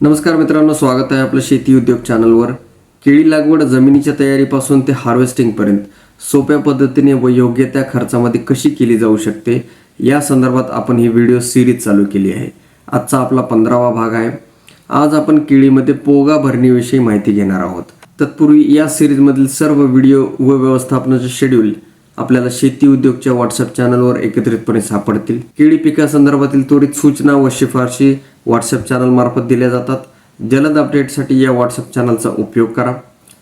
नमस्कार मित्रांनो स्वागत आहे आपलं शेती उद्योग चॅनलवर. केळी लागवड जमिनीच्या तयारीपासून ते हार्वेस्टिंगपर्यंत सोप्या पद्धतीने व योग्य त्या खर्चामध्ये कशी केली जाऊ शकते या संदर्भात आपण ही व्हिडिओ सिरीज चालू केली आहे. आजचा आपला पंधरावा भाग आहे. आज आपण केळीमध्ये पोगा भरणीविषयी माहिती घेणार आहोत. तत्पूर्वी या सिरीजमधील सर्व व्हिडिओ व व्यवस्थापनाचे शेड्यूल आपल्याला शेती उद्योगच्या व्हॉट्सअप चॅनलवर एकत्रितपणे सापडतील. केळी पिकासंदर्भातील त्वरित सूचना व शिफारशी व्हॉट्सअप चॅनलमार्फत दिल्या जातात. जलद अपडेटसाठी या व्हॉट्सअप चॅनलचा उपयोग करा.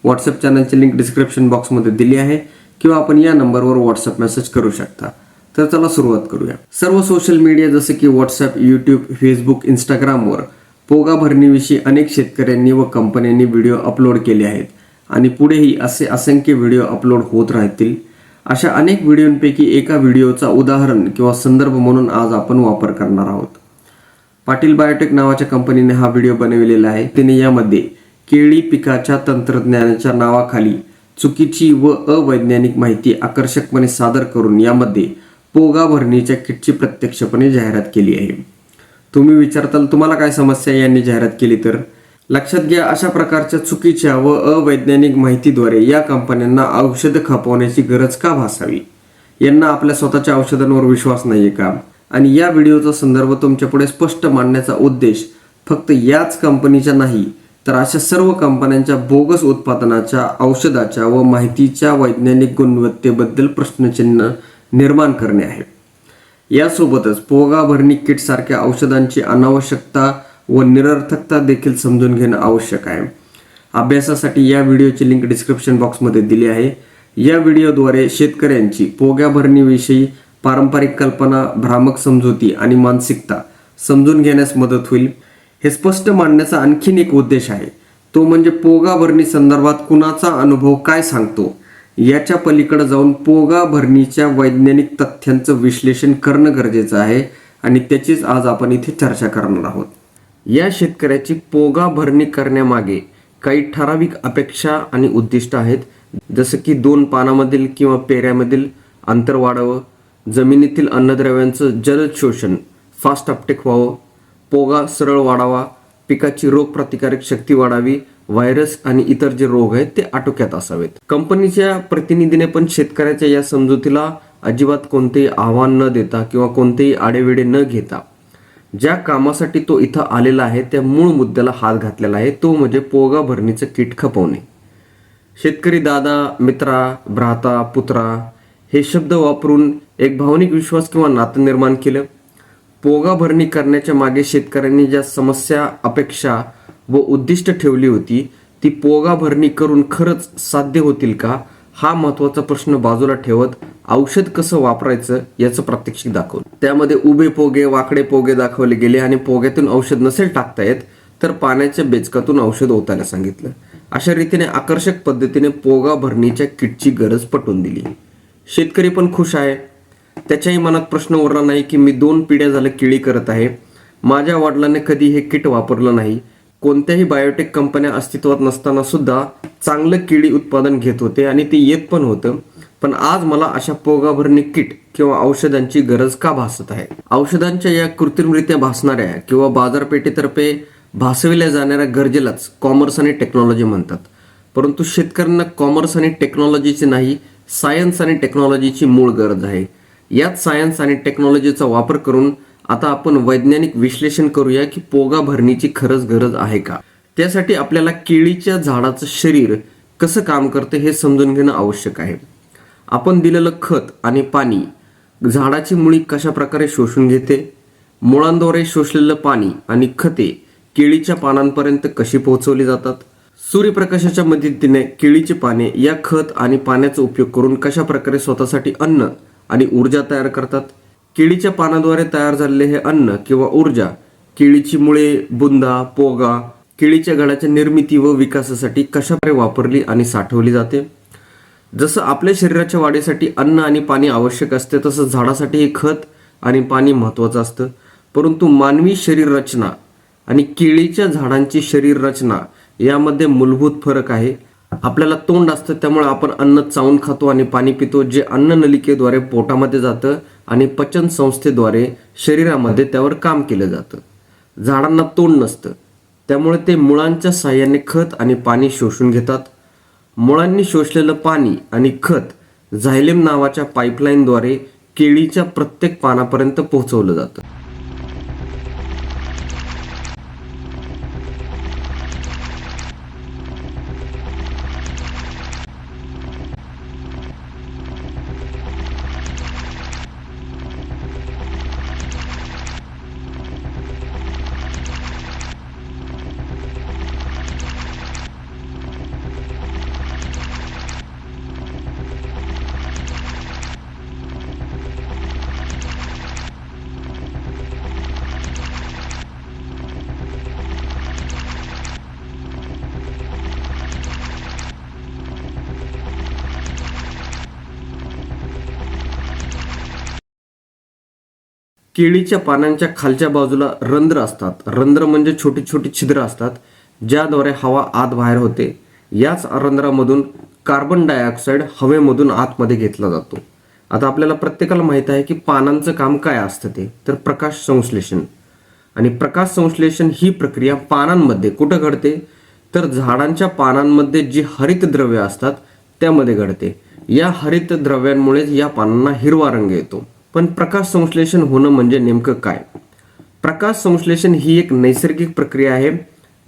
व्हॉट्सअप चॅनलची लिंक डिस्क्रिप्शन बॉक्समध्ये दिली आहे किंवा आपण या नंबरवर व्हॉट्सअप मेसेज करू शकता. तर चला सुरुवात करूया. सर्व सोशल मीडिया जसे की व्हॉट्सअप यूट्यूब फेसबुक इंस्टाग्रामवर पोगा भरणीविषयी अनेक शेतकऱ्यांनी व कंपन्यांनी व्हिडिओ अपलोड केले आहेत आणि पुढेही असे असंख्य व्हिडिओ अपलोड होत राहतील. अशा अनेक व्हिडिओंपैकी एका व्हिडिओचा उदाहरण किंवा संदर्भ म्हणून आज आपण वापर करणार आहोत. पाटील बायोटेक नावाच्या कंपनीने हा व्हिडिओ बनविलेला आहे. तिने यामध्ये केळी पिकाच्या तंत्रज्ञानाच्या नावाखाली चुकीची व अवैज्ञानिक माहिती आकर्षकपणे सादर करून यामध्ये पोगा भरणीच्या किटची प्रत्यक्षपणे जाहिरात केली आहे. तुम्ही विचारताल तुम्हाला काय समस्या यांनी जाहिरात केली तर? लक्षात घ्या अशा प्रकारच्या चुकीच्या व अवैज्ञानिक माहितीद्वारे या कंपन्यांना औषधं खपवण्याची गरज का भासावी? यांना आपल्या स्वतःच्या औषधांवर विश्वास नाही आहे का? आणि या व्हिडिओचा संदर्भ तुमच्यापुढे स्पष्ट मांडण्याचा उद्देश फक्त याच कंपनीचा नाही तर अशा सर्व कंपन्यांच्या बोगस उत्पादनाच्या औषधाच्या व माहितीच्या वैज्ञानिक गुणवत्तेबद्दल प्रश्नचिन्ह निर्माण करणे आहे. यासोबतच पोगा भरणी किट सारख्या औषधांची अनावश्यकता व निरर्थकता देखील समजून घेणं आवश्यक आहे. अभ्यासासाठी या व्हिडिओची लिंक डिस्क्रिप्शन बॉक्समध्ये दिली आहे. या व्हिडिओद्वारे शेतकऱ्यांची पोग्या भरणीविषयी पारंपरिक कल्पना भ्रामक समजुती आणि मानसिकता समजून घेण्यास मदत होईल. हे स्पष्ट मांडण्याचा आणखीन एक उद्देश आहे. तो म्हणजे पोगा भरणी संदर्भात कुणाचा अनुभव काय सांगतो? याच्या पलीकडे जाऊन पोगा भरणीच्या वैज्ञानिक तथ्यांचं विश्लेषण करणं गरजेचं आहे आणि त्याचीच आज आपण इथे चर्चा करणार आहोत. या शेतकऱ्याची पोगा भरणी करण्यामागे काही ठराविक अपेक्षा आणि उद्दिष्ट आहेत. जसं की दोन पानामधील किंवा पेऱ्यामधील अंतर वाढावं जमिनीतील अन्नद्रव्यांचं जलद शोषण फास्ट अपटेक व्हावं पोगा सरळ वाढावा पिकाची रोगप्रतिकारक शक्ती वाढावी व्हायरस आणि इतर जे रोग आहेत ते आटोक्यात असावेत. कंपनीच्या प्रतिनिधीने पण शेतकऱ्याच्या या समजुतीला अजिबात कोणतेही आव्हान न देता किंवा कोणतेही आडेवेडे न घेता ज्या कामासाठी तो इथं आलेला आहे त्या मूळ मुद्द्याला हात घातलेला आहे तो म्हणजे पोगा भरणीचं किट खपवणे. शेतकरी दादा मित्रा भ्राता पुत्रा हे शब्द वापरून एक भावनिक विश्वास किंवा नातं निर्माण केलं. पोगा भरणी करण्याच्या मागे शेतकऱ्यांनी ज्या समस्या अपेक्षा व उद्दिष्ट ठेवली होती ती पोगा भरणी करून खरंच साध्य होतील का? हा महत्त्वाचा प्रश्न बाजूला ठेवत औषध कसं वापरायचं याचं प्रात्यक्षिक दाखवलं. त्यामध्ये उभे पोगे वाकडे पोगे दाखवले गेले आणि पोग्यातून औषध नसेल टाकता येत तर पाण्याच्या बेचकातून औषध ओतायला सांगितलं. अशा रीतीने आकर्षक पद्धतीने पोगा भरणीच्या किटची गरज पटवून दिली. शेतकरी पण खुश आहे. त्याच्याही मनात प्रश्न उरला नाही की मी दोन पिढ्या झालं केळी करत आहे. माझ्या वडिलांनी कधी हे किट वापरलं नाही. कोणत्याही बायोटेक कंपन्या अस्तित्वात नसताना सुद्धा चांगलं केळी उत्पादन घेत होते आणि ते येत पण होतं. पण आज मला अशा पोगाभरणी किट किंवा औषधांची गरज का भासत आहे? औषधांच्या या कृत्रिमरित्या भासणाऱ्या किंवा बाजारपेठेतर्फे भासविल्या जाणाऱ्या गरजेलाच कॉमर्स आणि टेक्नॉलॉजी म्हणतात. परंतु शेतकऱ्यांना कॉमर्स आणि टेक्नॉलॉजीची नाही सायन्स आणि टेक्नॉलॉजीची मूळ गरज आहे. याच सायन्स आणि टेक्नॉलॉजीचा वापर करून आता आपण वैज्ञानिक विश्लेषण करूया की पोगा भरणीची खरंच गरज आहे का? त्यासाठी आपल्याला केळीच्या झाडाचं शरीर कसं काम करते हे समजून घेणं आवश्यक आहे. आपण दिलेलं खत आणि पाणी झाडाची मुळी कशा प्रकारे शोषून घेते? मुळांद्वारे शोषलेलं पाणी आणि खते केळीच्या पानांपर्यंत कशी पोहोचवली जातात? सूर्यप्रकाशाच्या मदतीने केळीची पाने या खत आणि पाण्याचा उपयोग करून कशा प्रकारे स्वतःसाठी अन्न आणि ऊर्जा तयार करतात. केळीच्या पानाद्वारे तयार झालेले हे अन्न किंवा ऊर्जा केळीची मुळे बुंदा पोगा केळीच्या गळाच्या निर्मिती व विकासासाठी कशाप्रकारे वापरली आणि साठवली जाते? जसं आपल्या शरीराच्या वाढीसाठी अन्न आणि पाणी आवश्यक असते तसं झाडासाठी हे खत आणि पाणी महत्त्वाचं असतं. परंतु मानवी शरीर रचना आणि केळीच्या झाडांची शरीर रचना यामध्ये मूलभूत फरक आहे. आपल्याला तोंड असतं त्यामुळे आपण अन्न चावून खातो आणि पाणी पितो जे अन्न नलिकेद्वारे पोटामध्ये जातं आणि पचन संस्थेद्वारे शरीरामध्ये त्यावर काम केलं जातं. झाडांना तोंड नसतं. त्यामुळे ते मुळांच्या साह्याने खत आणि पाणी शोषून घेतात. मुळांनी शोषलेलं पाणी आणि खत झायलेम नावाच्या पाईपलाईनद्वारे केळीच्या प्रत्येक पानापर्यंत पोहोचवलं जातं. केळीच्या पानांच्या खालच्या बाजूला रंध्र असतात. रंध्र म्हणजे छोटी छोटी छिद्र असतात ज्याद्वारे हवा आत बाहेर होते. याच रंध्रामधून कार्बन डायऑक्साईड हवेमधून आतमध्ये घेतला जातो. आता आपल्याला प्रत्येकाला माहीत आहे की पानांचं काम काय असतं ते. तर प्रकाश संश्लेषण. आणि प्रकाश संश्लेषण ही प्रक्रिया पानांमध्ये कुठं घडते? तर झाडांच्या पानांमध्ये जी हरित द्रव्य असतात त्यामध्ये घडते. या हरित द्रव्यांमुळेच या पानांना हिरवा रंग येतो. पण प्रकाश संश्लेषण होणं म्हणजे नेमकं काय? प्रकाश संश्लेषण ही एक नैसर्गिक प्रक्रिया आहे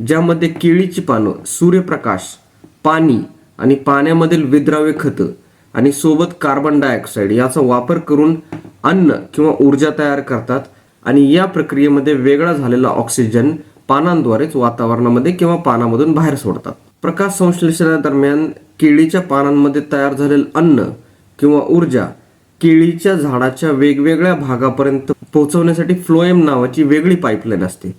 ज्यामध्ये केळीची पानं सूर्यप्रकाश पाणी आणि पाण्यामधील विद्राव्य खतं आणि सोबत कार्बन डायऑक्साईड याचा वापर करून अन्न किंवा ऊर्जा तयार करतात आणि या प्रक्रियेमध्ये वेगळा झालेला ऑक्सिजन पानांद्वारेच वातावरणामध्ये किंवा पानामधून बाहेर सोडतात. प्रकाश संश्लेषणादरम्यान केळीच्या पानांमध्ये तयार झालेलं अन्न किंवा ऊर्जा केळीच्या झाडाच्या वेगवेगळ्या भागापर्यंत पोहोचवण्यासाठी फ्लोएम नावाची वेगळी पाईपलाईन असते.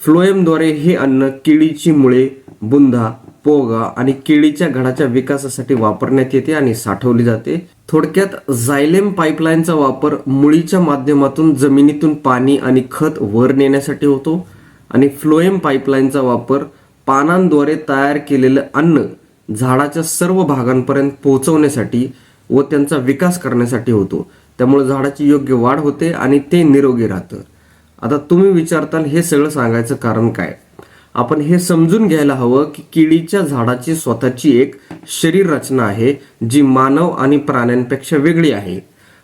फ्लोएमद्वारे हे अन्न केळीची मुळे बुंधा पोगा आणि केळीच्या घडाच्या विकासासाठी वापरण्यात येते आणि साठवली जाते. थोडक्यात झायलेम पाईपलाईनचा वापर मुळीच्या माध्यमातून जमिनीतून पाणी आणि खत वर नेण्यासाठी होतो आणि फ्लोएम पाईपलाईनचा वापर पानांद्वारे तयार केलेलं अन्न झाडाच्या सर्व भागांपर्यंत पोहोचवण्यासाठी व त्यांचा विकास करण्यासाठी होतो. त्यामुळे झाडाची योग्य वाढ होते आणि ते निरोगी राहतं. आता तुम्ही विचारताल हे सगळं सांगायचं कारण काय? आपण हे समजून घ्यायला हवं की केळीच्या झाडाची स्वतःची एक शरीर रचना आहे जी मानव आणि प्राण्यांपेक्षा वेगळी आहे.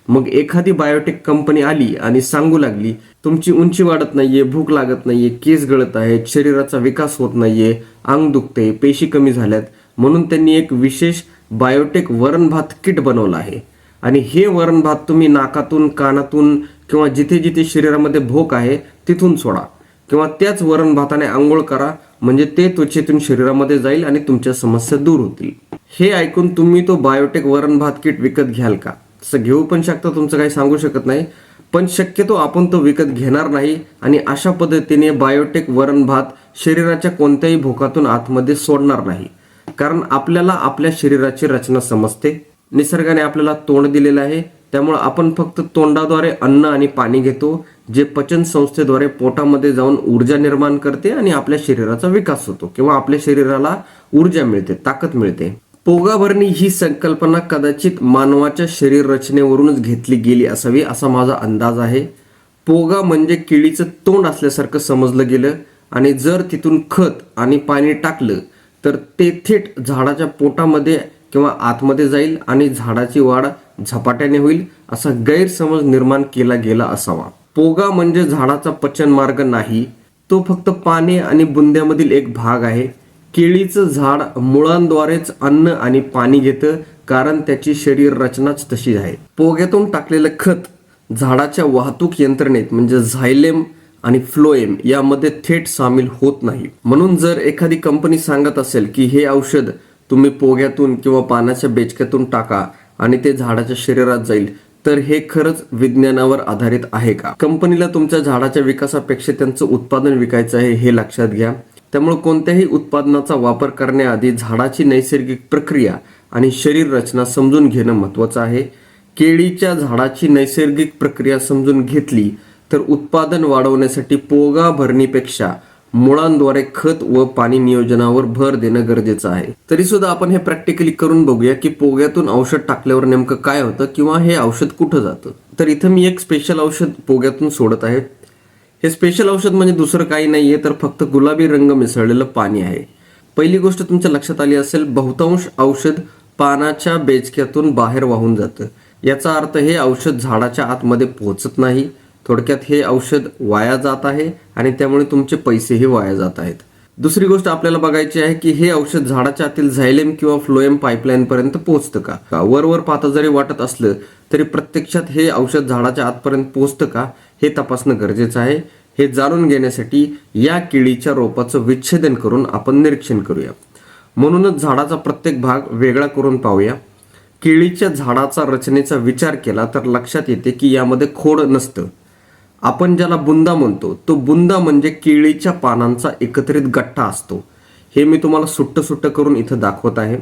मग एखादी बायोटेक कंपनी आली आणि सांगू लागली तुमची उंची वाढत नाहीये भूक लागत नाहीये केस गळत आहेत शरीराचा विकास होत नाहीये अंग दुखते पेशी कमी झाल्यात म्हणून त्यांनी एक विशेष बायोटेक वरण भात किट बनवलं आहे. आणि हे वरण भात तुम्ही नाकातून कानातून किंवा जिथे जिथे शरीरामध्ये भोक आहे तिथून सोडा. किंवा त्याच वरण भाताने आंघोळ करा म्हणजे ते त्वचेतून शरीरामध्ये जाईल आणि तुमच्या समस्या दूर होतील. हे ऐकून तुम्ही तो बायोटेक वरण भात किट विकत घ्याल का? तसं घेऊ पण शकता तुमचं काही सांगू शकत नाही. पण शक्यतो आपण तो विकत घेणार नाही आणि अशा पद्धतीने बायोटेक वरण भात शरीराच्या कोणत्याही भोकातून आतमध्ये सोडणार नाही. कारण आपल्याला आपल्या शरीराची रचना समजते. निसर्गाने आपल्याला तोंड दिलेलं आहे. त्यामुळे आपण फक्त तोंडाद्वारे अन्न आणि पाणी घेतो जे पचन संस्थेद्वारे पोटामध्ये जाऊन ऊर्जा निर्माण करते आणि आपल्या शरीराचा विकास होतो किंवा आपल्या शरीराला ऊर्जा मिळते ताकद मिळते. पोगाभरणी ही संकल्पना कदाचित मानवाच्या शरीर रचनेवरूनच घेतली गेली असावी असा माझा अंदाज आहे. पोगा म्हणजे केळीचं तोंड असल्यासारखं समजलं गेलं आणि जर तिथून खत आणि पाणी टाकलं तर ते थेट झाडाच्या पोटामध्ये किंवा आतमध्ये जाईल आणि झाडाची वाढ झपाट्याने होईल असा गैरसमज निर्माण केला गेला असावा. पोगा म्हणजे झाडाचा पचन मार्ग नाही तो फक्त पाने आणि बुंद्यामधील एक भाग आहे. केळीचं झाड मुळांद्वारेच अन्न आणि पाणी घेतं कारण त्याची शरीर रचनाच तशी आहे. पोग्यातून टाकलेलं खत झाडाच्या वाहतूक यंत्रणेत म्हणजे झायलेम आणि फ्लोएम यामध्ये थेट सामील होत नाही. म्हणून जर एखादी कंपनी सांगत असेल की हे औषध तुम्ही पोग्यातून किंवा पानाच्या बेचक्यातून टाका आणि ते झाडाच्या शरीरात जाईल तर हे खरंच विज्ञानावर आधारित आहे का? कंपनीला तुमच्या झाडाच्या विकासापेक्षा त्यांचं उत्पादन विकायचं आहे हे लक्षात घ्या. त्यामुळे कोणत्याही उत्पादनाचा वापर करण्याआधी झाडाची नैसर्गिक प्रक्रिया आणि शरीर रचना समजून घेणं महत्वाचं आहे. केळीच्या झाडाची नैसर्गिक प्रक्रिया समजून घेतली तर उत्पादन वाढवण्यासाठी पोगा भरणीपेक्षा मुळांद्वारे खत व पाणी नियोजनावर भर देणं गरजेचं आहे. तरी सुद्धा आपण हे प्रॅक्टिकली करून बघूया की पोग्यातून औषध टाकल्यावर नेमकं काय होतं किंवा हे औषध कुठं जातं. तर इथं मी एक स्पेशल औषध पोग्यातून सोडत आहे. हे स्पेशल औषध म्हणजे दुसरं काही नाहीये तर फक्त गुलाबी रंग मिसळलेलं पाणी आहे. पहिली गोष्ट तुमच्या लक्षात आली असेल बहुतांश औषध पानाच्या बेचक्यातून बाहेर वाहून जातं. याचा अर्थ हे औषध झाडाच्या आतमध्ये पोहोचत नाही. थोडक्यात हे औषध वाया जात आहे आणि त्यामुळे तुमचे पैसेही वाया जात आहेत. दुसरी गोष्ट आपल्याला बघायची आहे की हे औषध झाडाच्या आतील झायलेम किंवा फ्लोएम पाईपलाईन पर्यंत पोहोचतं का? वरवर पाहता जरी वाटत असलं तरी प्रत्यक्षात हे औषध झाडाच्या आतपर्यंत पोहोचतं का? हे तपासणं गरजेचं आहे. हे जाणून घेण्यासाठी या केळीच्या रोपाचं विच्छेदन करून आपण निरीक्षण करूया. म्हणूनच झाडाचा प्रत्येक भाग वेगळा करून पाहूया. केळीच्या झाडाचा रचनेचा विचार केला तर लक्षात येते की यामध्ये खोड नसतं. आपण ज्याला बुंदा म्हणतो तो बुंदा म्हणजे केळीच्या पानांचा एकत्रित गठ्ठा असतो. हे मी तुम्हाला सुट्ट सुट्ट करून इथं दाखवत आहे.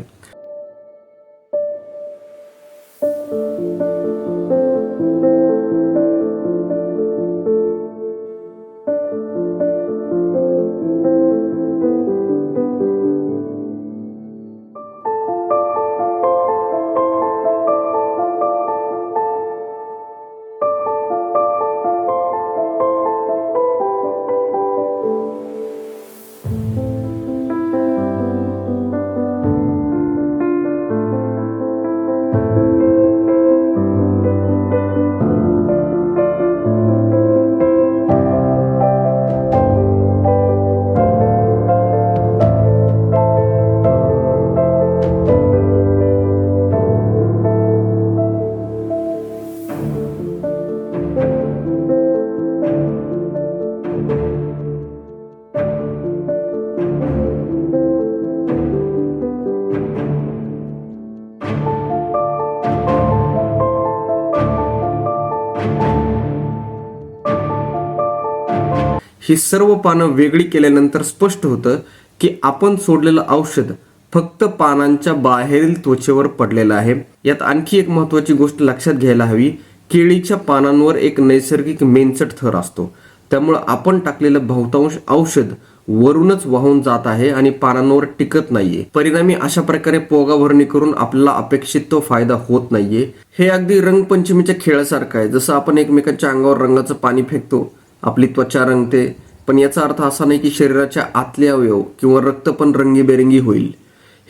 ही सर्व पानं वेगळी केल्यानंतर स्पष्ट होतं की आपण सोडलेलं औषध फक्त पानांच्या बाहेरील त्वचेवर पडलेलं आहे. यात आणखी एक महत्वाची गोष्ट लक्षात घ्यायला हवी केळीच्या पानांवर एक नैसर्गिक मेनचट थर असतो. त्यामुळं आपण टाकलेलं बहुतांश औषध वरूनच वाहून जात आहे आणि पानांवर टिकत नाहीये. परिणामी अशा प्रकारे पोगा भरणी करून आपल्याला अपेक्षित तो फायदा होत नाहीये. हे अगदी रंगपंचमीच्या खेळासारखं आहे. जसं आपण एकमेकांच्या अंगावर रंगाचं पाणी फेकतो आपली त्वचा रंगते. पण याचा अर्थ असा नाही की शरीराच्या आतले अवयव किंवा रक्त पण रंगीबेरंगी होईल.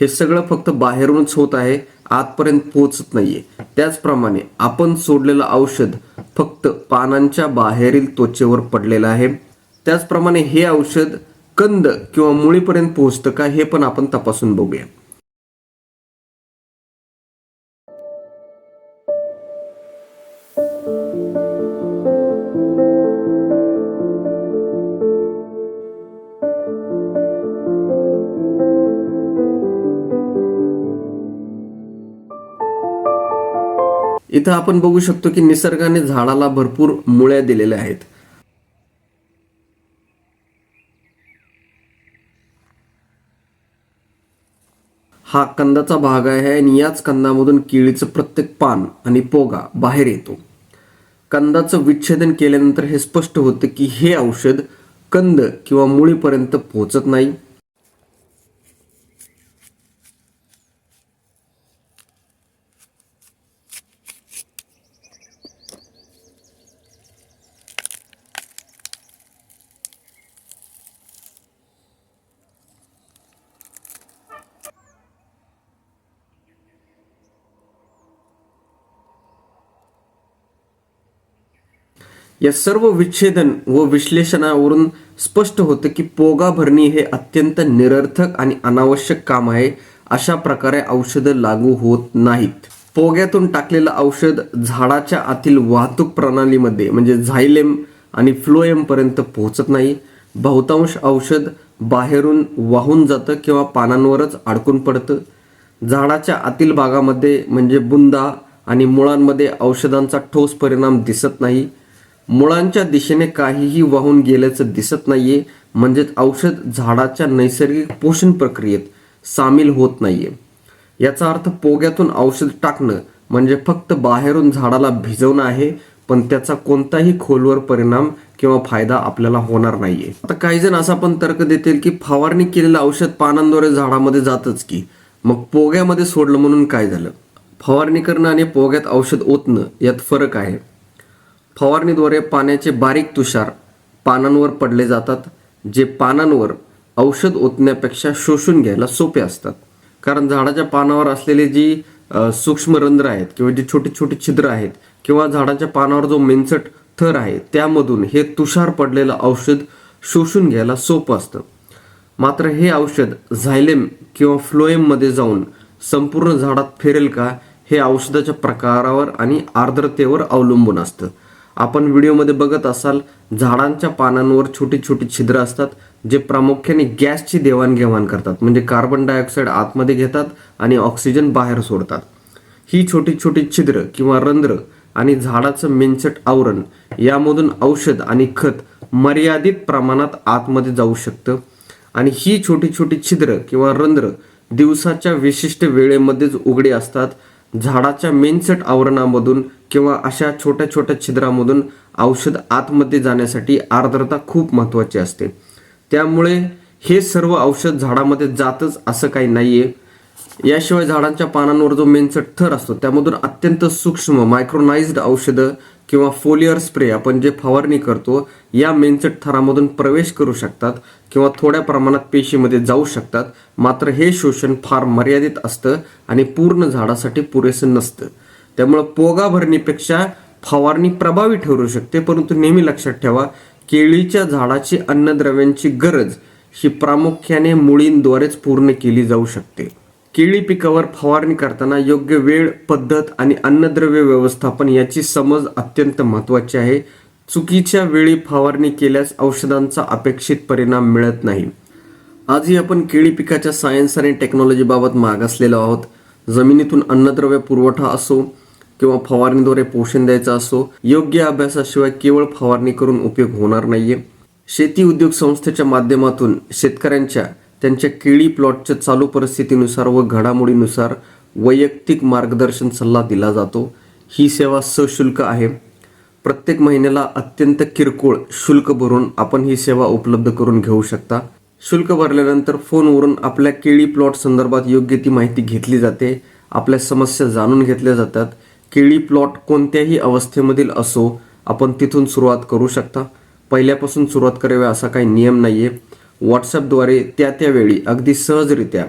हे सगळं फक्त बाहेरूनच होत आहे आतपर्यंत पोहोचत नाहीये. त्याचप्रमाणे आपण सोडलेलं औषध फक्त पानांच्या बाहेरील त्वचेवर पडलेलं आहे. त्याचप्रमाणे हे औषध कंद किंवा मुळीपर्यंत पोहोचतं का हे पण आपण तपासून बघूया. इथं आपण बघू शकतो की निसर्गाने झाडाला भरपूर मुळ्या दिलेल्या आहेत. हा कंदाचा भाग आहे आणि याच कंदामधून केळीचं प्रत्येक पान आणि पोगा बाहेर येतो. कंदाचं विच्छेदन केल्यानंतर हे स्पष्ट होतं की हे औषध कंद किंवा मुळीपर्यंत पोहोचत नाही. या सर्व विच्छेदन व विश्लेषणावरून स्पष्ट होतं की पोगा भरणी हे अत्यंत निरर्थक आणि अनावश्यक काम आहे. अशा प्रकारे औषधं लागू होत नाहीत. पोग्यातून टाकलेलं औषध झाडाच्या आतील वाहतूक प्रणालीमध्ये म्हणजे झायलेम आणि फ्लोएमपर्यंत पोहोचत नाही. बहुतांश औषध बाहेरून वाहून जातं किंवा पानांवरच अडकून पडतं. झाडाच्या आतील भागामध्ये म्हणजे बुंदा आणि मुळांमध्ये औषधांचा ठोस परिणाम दिसत नाही. मुळांच्या दिशेने काहीही वाहून गेल्याचं दिसत नाहीये म्हणजेच औषध झाडाच्या नैसर्गिक पोषण प्रक्रियेत सामील होत नाहीये. याचा अर्थ पोग्यातून औषध टाकणं म्हणजे फक्त बाहेरून झाडाला भिजवणं आहे पण त्याचा कोणताही खोलवर परिणाम किंवा फायदा आपल्याला होणार नाहीये. आता काही जण असा पण तर्क देतील की फवारणी केलेलं औषध पानांद्वारे झाडामध्ये जातच की. मग पोग्यामध्ये सोडलं म्हणून काय झालं? फवारणी करणं आणि पोग्यात औषध ओतणं यात फरक आहे. फवारणीद्वारे पाण्याचे बारीक तुषार पानांवर पडले जातात जे पानांवर औषध ओतण्यापेक्षा शोषून घ्यायला सोपे असतात. कारण झाडाच्या पानावर असलेली जी सूक्ष्म रंध्र आहेत किंवा जी छोटी छोटी छिद्र आहेत किंवा झाडाच्या पानावर जो मेनसट थर आहे त्यामधून हे तुषार पडलेलं औषध शोषून घ्यायला सोपं असतं. मात्र हे औषध झायलेम किंवा फ्लोएममध्ये जाऊन संपूर्ण झाडात फिरेल का हे औषधाच्या प्रकारावर आणि आर्द्रतेवर अवलंबून असतं. आपण व्हिडिओमध्ये बघत असाल झाडांच्या पानांवर छोटी छोटी छिद्र असतात जे प्रामुख्याने गॅसची देवाणघेवाण करतात. म्हणजे कार्बन डायऑक्साईड आतमध्ये घेतात आणि ऑक्सिजन बाहेर सोडतात. ही छोटी छोटी छिद्र किंवा रंध्र आणि झाडाचं मेंचट आवरण यामधून औषध आणि खत मर्यादित प्रमाणात आतमध्ये जाऊ शकतं. आणि ही छोटी छोटी छिद्र किंवा रंध्र दिवसाच्या विशिष्ट वेळेमध्येच उघडे असतात झाडाच्या मेनसेट आवरणामधून किंवा अशा छोट्या छोट्या छिद्रामधून औषध आतमध्ये जाण्यासाठी आर्द्रता खूप महत्त्वाची असते. त्यामुळे हे सर्व औषध झाडामध्ये जातच असं काही नाही आहे याशिवाय झाडांच्या पानांवर जो मेनचट थर असतो त्यामधून अत्यंत सूक्ष्म मायक्रोनाइज्ड औषधं किंवा फोलियर स्प्रे आपण जे फवारणी करतो या मेनचट थरामधून प्रवेश करू शकतात. किंवा थोड्या प्रमाणात पेशीमध्ये जाऊ शकतात. मात्र हे शोषण फार मर्यादित असतं आणि पूर्ण झाडासाठी पुरेसं नसतं. त्यामुळं पोगा भरणीपेक्षा फवारणी प्रभावी ठरू शकते परंतु नेहमी लक्षात ठेवा केळीच्या झाडाची अन्नद्रव्यांची गरज ही प्रामुख्याने मुळींद्वारेच पूर्ण केली जाऊ शकते. केळी पिकावर फवारणी करताना योग्य वेळ पद्धत आणि अन्नद्रव्य व्यवस्थापन याची समज अत्यंत महत्वाची आहे. चुकीच्या वेळी फवारणी केल्यास औषधांचा अपेक्षित परिणाम मिळत नाही. आजही आपण केळी पिकाच्या सायन्स आणि टेक्नॉलॉजीबाबत मागासलेलो आहोत. जमिनीतून अन्नद्रव्य पुरवठा असो किंवा फवारणीद्वारे पोषण द्यायचा असो योग्य अभ्यासाशिवाय केवळ फवारणी करून उपयोग होणार नाहीये. शेती उद्योग संस्थेच्या माध्यमातून शेतकऱ्यांच्या त्यांच्या केळी प्लॉटच्या चालू परिस्थितीनुसार व घडामोडीनुसार वैयक्तिक मार्गदर्शन सल्ला दिला जातो. ही सेवा सशुल्क आहे. प्रत्येक महिन्याला अत्यंत किरकोळ शुल्क भरून आपण ही सेवा उपलब्ध करून घेऊ शकता. शुल्क भरल्यानंतर फोनवरून आपल्या केळी प्लॉट संदर्भात योग्य ती माहिती घेतली जाते. आपल्या समस्या जाणून घेतल्या जातात. केळी प्लॉट कोणत्याही अवस्थेमधील असो आपण तिथून सुरुवात करू शकता. पहिल्यापासून सुरुवात करावी असा काही नियम नाही आहे व्हॉट्सअपद्वारे त्या त्यावेळी अगदी सहजरित्या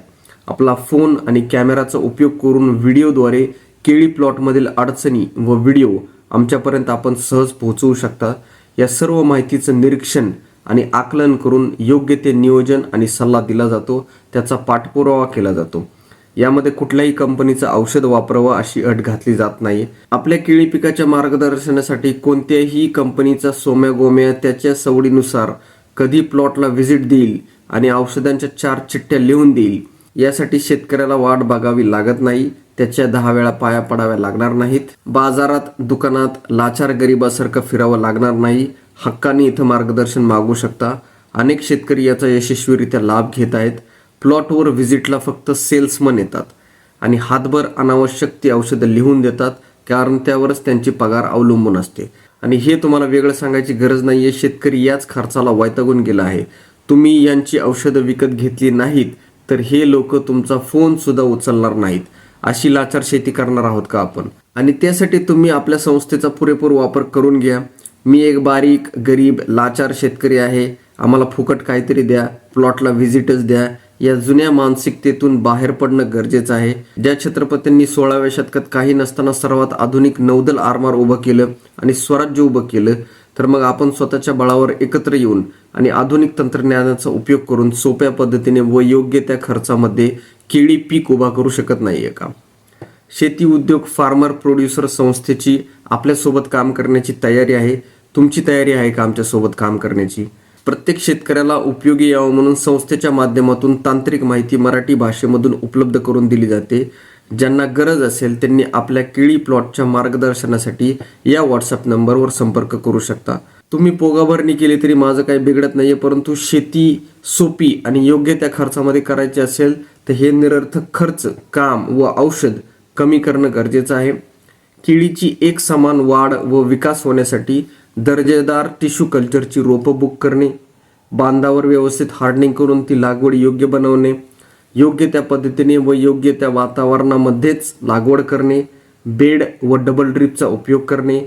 आपला फोन आणि कॅमेराचा उपयोग करून व्हिडिओद्वारे केळी प्लॉटमधील अडचणी व व्हिडिओ आमच्यापर्यंत आपण सहज पोहोचवू शकता. या सर्व माहितीचं निरीक्षण आणि आकलन करून योग्य ते नियोजन आणि सल्ला दिला जातो. त्याचा पाठपुरावा केला जातो. यामध्ये कुठल्याही कंपनीचं औषध वापरावं अशी अट घातली जात नाही. आपल्या केळी पिकाच्या मार्गदर्शनासाठी कोणत्याही कंपनीचा सोम्या गोम्या त्याच्या सवडीनुसार कधी प्लॉटला व्हिजिट देईल आणि औषधांच्या चार चिठ्ठ्या लिहून देईल. यासाठी शेतकऱ्याला वाट बघावी लागत नाही. त्याच्या दहा वेळा पाया पडाव्या लागणार नाहीत. बाजारात दुकानात लाचार गरिबासारखं फिरावं लागणार नाही. हक्काने इथं मार्गदर्शन मागू शकता. अनेक शेतकरी याचा यशस्वीरित्या लाभ घेत आहेत. प्लॉटवर व्हिजिटला फक्त सेल्समन येतात आणि हातभर अनावश्यक ती औषधं लिहून देतात कारण त्यावरच त्यांची पगार अवलंबून असते. आणि हे तुम्हाला वेगळं सांगायची गरज नाही आहे शेतकरी याच खर्चाला वैतागून गेला आहे. तुम्ही यांची औषधं विकत घेतली नाहीत. तर हे लोक तुमचा फोन सुद्धा उचलणार नाहीत. अशी लाचार शेती करणार आहोत का आपण? आणि त्यासाठी तुम्ही आपल्या संस्थेचा पुरेपूर वापर करून घ्या. मी एक बारीक गरीब लाचार शेतकरी आहे. आम्हाला फुकट काहीतरी द्या. प्लॉटला व्हिजिटच द्या. या जुन्या मानसिकतेतून बाहेर पडणं गरजेचं आहे. ज्या छत्रपतींनी सोळाव्या शतकात काही नसताना सर्वात आधुनिक नौदल आरमार उभं केलं आणि स्वराज्य उभं केलं तर मग आपण स्वतःच्या बळावर एकत्र येऊन आणि आधुनिक तंत्रज्ञानाचा उपयोग करून सोप्या पद्धतीने व योग्य त्या खर्चामध्ये केळी पीक उभा करू शकत नाही आहे का? शेती उद्योग फार्मर प्रोड्युसर संस्थेची आपल्यासोबत काम करण्याची तयारी आहे. तुमची तयारी आहे का आमच्यासोबत काम करण्याची? प्रत्येक शेतकऱ्याला उपयोगी यावं म्हणून संस्थेच्या माध्यमातून तांत्रिक माहिती मराठी भाषेमधून उपलब्ध करून दिली जाते. ज्यांना गरज असेल त्यांनी आपल्या केळी प्लॉटच्या मार्गदर्शनासाठी या व्हॉट्सअप नंबरवर संपर्क करू शकता. तुम्ही पोगाभरणी केली तरी माझं काही बिघडत नाहीये परंतु शेती सोपी आणि योग्य त्या खर्चामध्ये करायची असेल तर हे निरर्थक खर्च काम व औषध कमी करणं गरजेचं आहे. केळीची एक समान वाढ व विकास होण्यासाठी दर्जेदार टिश्यू कल्चरची रोपं बुक करणे बांधावर व्यवस्थित हार्डनिंग करून ती लागवड योग्य बनवणे योग्य त्या पद्धतीने व योग्य त्या वातावरणामध्येच लागवड करणे बेड व डबल ड्रिपचा उपयोग करणे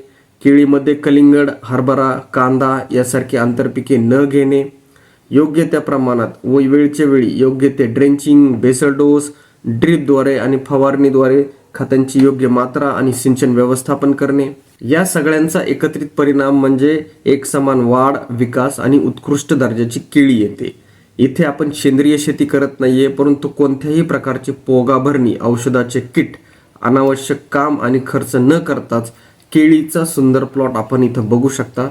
केळीमध्ये कलिंगड हरभरा कांदा यासारखी आंतरपिके न घेणे योग्य त्या प्रमाणात व वेळच्या वेळी योग्य ते ड्रेंचिंग बेसल डोस ड्रीपद्वारे आणि फवारणीद्वारे खतांची योग्य मात्रा आणि सिंचन व्यवस्थापन करणे. या सगळ्यांचा एकत्रित परिणाम म्हणजे एक समान वाढ विकास आणि उत्कृष्ट दर्जाची केळी येते. इथे आपण सेंद्रिय शेती करत नाहीये परंतु कोणत्याही प्रकारचे पोगा भरणी औषधाचे किट अनावश्यक काम आणि खर्च न करताच केळीचा सुंदर प्लॉट आपण इथं बघू शकता.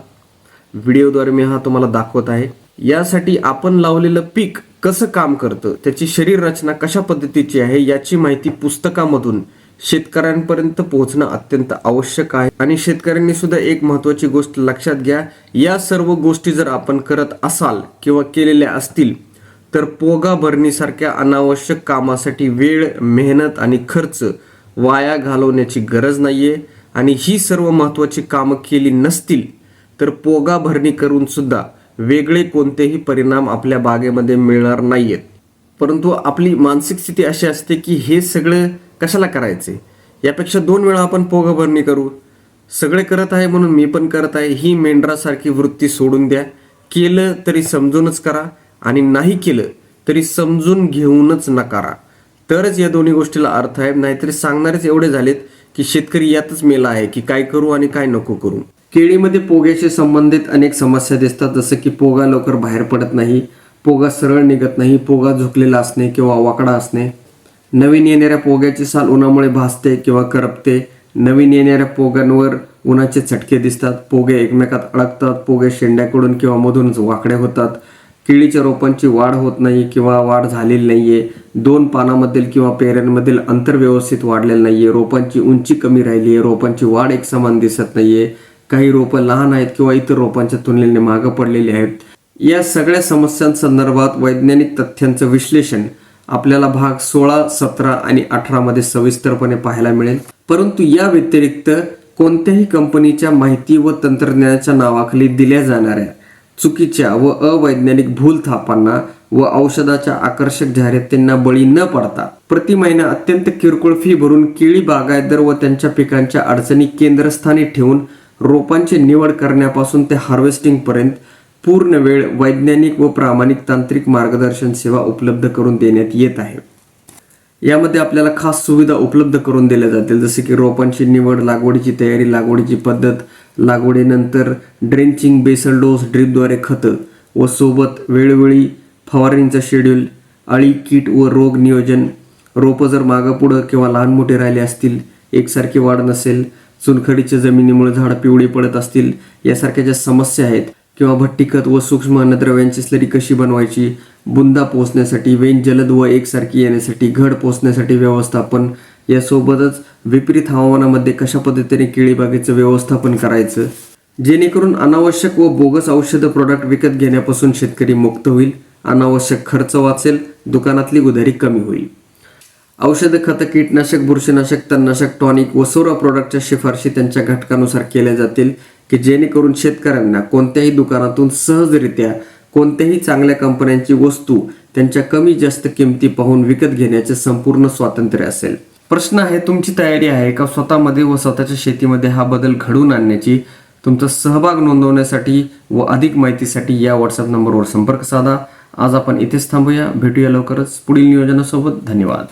व्हिडिओद्वारे मी हा तुम्हाला दाखवत आहे. यासाठी आपण लावलेलं पीक कसं काम करतं त्याची शरीर रचना कशा पद्धतीची आहे याची माहिती पुस्तकामधून शेतकऱ्यांपर्यंत पोहोचणं अत्यंत आवश्यक आहे. आणि शेतकऱ्यांनी सुद्धा एक महत्वाची गोष्ट लक्षात घ्या. या सर्व गोष्टी जर आपण करत असाल किंवा केलेल्या असतील तर पोगा भरणीसारख्या अनावश्यक कामासाठी वेळ मेहनत आणि खर्च वाया घालवण्याची गरज नाहीये. आणि ही सर्व महत्वाची कामं केली नसतील तर पोगा भरणी करून सुद्धा वेगळे कोणतेही परिणाम आपल्या बागेमध्ये मिळणार नाहीयेत. परंतु आपली मानसिक स्थिती अशी असते की हे सगळं कशाला करायचे? यापेक्षा दोन वेळा आपण पोघभरणी भरणी करू. सगळे करत आहे म्हणून मी पण करत आहे. ही मेंढरासारखी वृत्ती सोडून द्या. केलं तरी समजूनच करा आणि नाही केलं तरी समजून घेऊनच नकारा. तरच या दोन्ही गोष्टीला अर्थ आहे. नाहीतरी सांगणारेच एवढे झालेत की शेतकरी यातच मेला आहे की काय करू आणि काय नको करू. केळीमध्ये पोग्याशी संबंधित अनेक समस्या दिसतात. जसं की पोगा लवकर बाहेर पडत नाही पोगा सरळ निघत नाही पोगा झुकलेला असणे किंवा वाकडा असणे. नवीन येणाऱ्या पोग्याची साल उन्हामुळे भासते किंवा करपते. नवीन येणाऱ्या पोग्यांवर उन्हाचे चटके दिसतात. पोगे एकमेकात अडकतात. पोगे शेंड्याकडून किंवा मधूनच वाकडे होतात. केळीच्या रोपांची वाढ होत नाही किंवा वाढ झालेली नाहीये. दोन पानामधील किंवा पेऱ्यांमधील अंतर व्यवस्थित वाढलेलं नाहीये. रोपांची उंची कमी राहिली आहे रोपांची वाढ एकसमान दिसत दिसत नाहीये. काही रोपं लहान आहेत किंवा इतर रोपांच्या तुलनेने मागं पडलेली आहेत. या सगळ्या समस्यांसंदर्भात वैज्ञानिक तथ्यांचं विश्लेषण आपल्याला भाग सोळा सतरा आणि अठरा मध्ये सविस्तरपणे पाहायला मिळेल. परंतु या व्यतिरिक्त कोणत्याही कंपनीच्या माहिती व तंत्रज्ञानाच्या नावाखाली दिल्या जाणाऱ्या चुकीच्या व अवैज्ञानिक भूलथापांना व औषधाच्या आकर्षक जाहिरातींना बळी न पडता प्रति महिना अत्यंत किरकोळ फी भरून केळी बागायतदार व त्यांच्या पिकांच्या अडचणी केंद्रस्थानी ठेवून रोपांची निवड करण्यापासून ते हार्वेस्टिंग पर्यंत पूर्ण वेळ वैज्ञानिक व प्रामाणिक तांत्रिक मार्गदर्शन सेवा उपलब्ध करून देण्यात येत आहे. यामध्ये आपल्याला खास सुविधा उपलब्ध करून दिल्या जातील जसे की रोपांची निवड लागवडीची तयारी लागवडीची पद्धत लागवडीनंतर ड्रेंचिंग बेसल डोस ड्रीपद्वारे खतं व सोबत वेळोवेळी फवारणीचा शेड्यूल अळी कीट व रोग नियोजन रोपं जर मागापुढं किंवा लहान मोठे राहिले असतील एकसारखी वाढ नसेल चुनखडीच्या जमिनीमुळे झाडं पिवळी पडत असतील यासारख्या ज्या समस्या आहेत किंवा भट्टी खत व सूक्ष्म अन्नद्रव्यांची स्लरी कशी बनवायची? बुंदा पोचण्यासाठी वेन जलद व एकसारखी येण्यासाठी घड पोचण्यासाठी व्यवस्थापन. यासोबतच विपरीत हवामानामध्ये कशा पद्धतीने केळीबागेचं व्यवस्थापन करायचं? जेणेकरून अनावश्यक व बोगस औषधं प्रोडक्ट विकत घेण्यापासून शेतकरी मुक्त होईल. अनावश्यक खर्च वाचेल दुकानातली उधारी कमी होईल. औषधं खतं कीटनाशक बुरशीनाशक तणनाशक टॉनिक व सौरा प्रोडक्टच्या शिफारशी त्यांच्या घटकानुसार केल्या जातील. की जेणेकरून शेतकऱ्यांना कोणत्याही दुकानातून सहजरित्या कोणत्याही चांगल्या कंपन्यांची वस्तू त्यांच्या कमी जास्त किमती पाहून विकत घेण्याचे संपूर्ण स्वातंत्र्य असेल. प्रश्न आहे तुमची तयारी आहे का? स्वतःमध्ये व स्वतःच्या शेतीमध्ये हा बदल घडवून आणण्याची? तुमचा सहभाग नोंदवण्यासाठी व अधिक माहितीसाठी या व्हॉट्सअप नंबरवर संपर्क साधा. आज आपण इथेच थांबूया. भेटूया लवकरच पुढील नियोजनासोबत. धन्यवाद.